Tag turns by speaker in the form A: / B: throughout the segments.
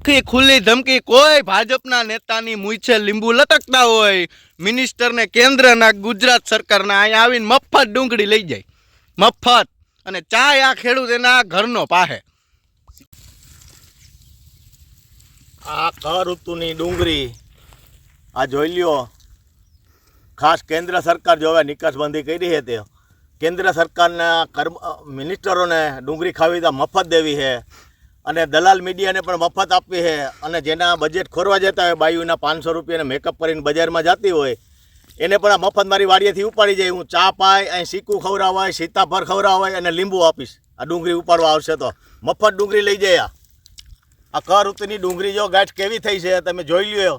A: ચોખ્ખી ખુલ્લી ધમકી. કોઈ ભાજપના નેતાની મૂછે લીંબુ લટકતા હોય, મિનિસ્ટરને કેન્દ્રના ગુજરાત સરકારના અહીંયા આવીને મફત ડુંગળી લઈ જાય. મફત. અને ચાય આ ખેડૂત એના ઘરનો પાહે.
B: આ કર ઋતુની ડુંગળી આ જોઈ લ્યો. ખાસ કેન્દ્ર સરકાર જો હવે નિકાસબંધી કરી છે તે. કેન્દ્ર સરકારના કર્મ મિનિસ્ટરોને ડુંગળી ખાવી મફત દેવી છે. અને દલાલ મીડિયાને પણ મફત આપવી છે. અને જેના બજેટ ખોરવા જતા હોય, બાયુના પાંચસો રૂપિયાને મેકઅપ કરીને બજારમાં જતી હોય, એને પણ આ મફત મારી વાડીએથી ઉપાડી જાય. હું ચા પાય, અહીં સીકું ખવડાવાય, સીતાફળ ખવડાવાય અને લીંબુ આપીશ. આ ડુંગળી ઉપાડવા આવશે તો. મફત ડુંગળી લઈ જાય આ. આ કર ઋતુની ડુંગળી જો ગાંઠ કેવી થઈ છે, તમે જોઈ લ્યો.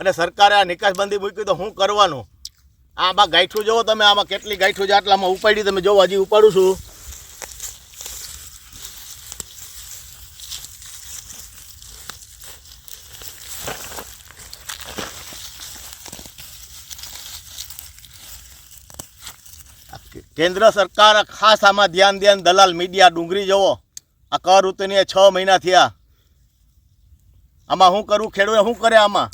B: અને સરકારે આ નિકાસબંધી મૂકી તો શું કરવાનું? આમાં ગાંઠું જોવો તમે, આમાં કેટલી ગાંઠું છે, આટલામાં ઉપાડી તમે જોવો, હજી ઉપાડું છું. કેન્દ્ર સરકાર ખાસ આમાં ધ્યાન ધ્યાન દલાલ મીડિયા ડુંગળી જવો. આ કર ઋતુની છ મહિના થયા. આમાં શું કરવું ખેડૂતે શું કરે આમાં?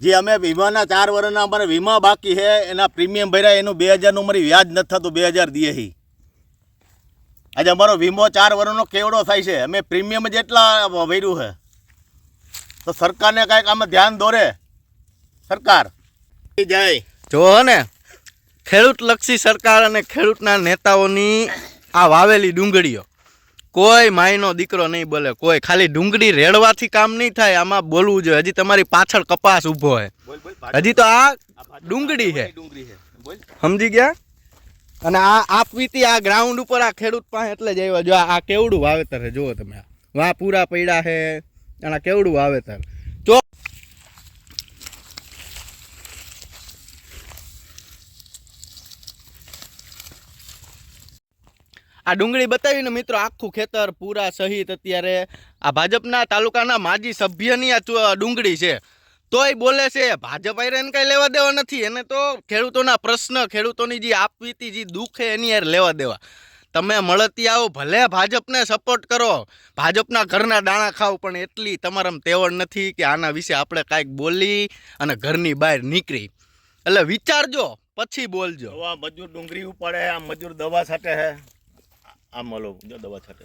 B: જે અમે વીમાના ચાર વર્ષના અમારે વીમા બાકી છે, એના પ્રીમિયમ ભર્યા, એનું બે હજારનું અમારી વ્યાજ નથી થતું, બે હજાર દઈએ હી. આજે અમારો વીમો ચાર વર્ષનો કેવડો થાય છે? અમે પ્રીમિયમ જેટલા ભર્યું છે. તો સરકારને કાંઈક આમાં ધ્યાન દોરે. સરકાર. જય
A: જો ને. ખેડૂત લક્ષી સરકાર અને ખેડૂતના નેતાઓની આ વાવેલી ડુંગળીઓ. કોઈ માયનો દીકરો નહીં બોલે કોઈ ખાલી ડુંગળી રેડવાથી કામ નહીં થાય આમાં બોલવું જોઈએ. હજી તમારી પાછળ કપાસ ઊભો છે હજી તો આ ડુંગળી છે સમજી ગયા? અને આ આપવીતી આ ગ્રાઉન્ડ ઉપર આ ખેડૂત પાસે એટલે જ આવ્યો. જો આ કેવડું વાવેતર છે જુઓ તમે. વાહ પૂરા પડ્યા છે અને આ કેવડું વાવેતર જો આ ડુંગળી બતાવીને મિત્રો આખું ખેતર પૂરા સહિત અત્યારે આ ભાજપના તાલુકાના માજી સભ્યની આ ડુંગળી છે. તોય બોલે છે, ભાજપ આયરે એને કઈ લેવા દેવા નથી, એને તો ખેડૂતોના પ્રશ્ન, ખેડૂતોની જે આપવીતી, જે દુઃખ એની યાર લેવા દેવા. તમે મળતી આવો, ભલે ભાજપને સપોર્ટ કરો. ભાજપના ઘરના દાણા ખાવ, પણ એટલી તમારા તેવડ નથી કે આના વિશે આપણે કાંઈક બોલી અને ઘરની બહાર નીકળી. એટલે વિચારજો, પછી બોલજો.
B: મજૂર ડુંગળી ઉપાડે, આ મજૂર દવા સાથે છે આમ મળો જો દવા છાંટે.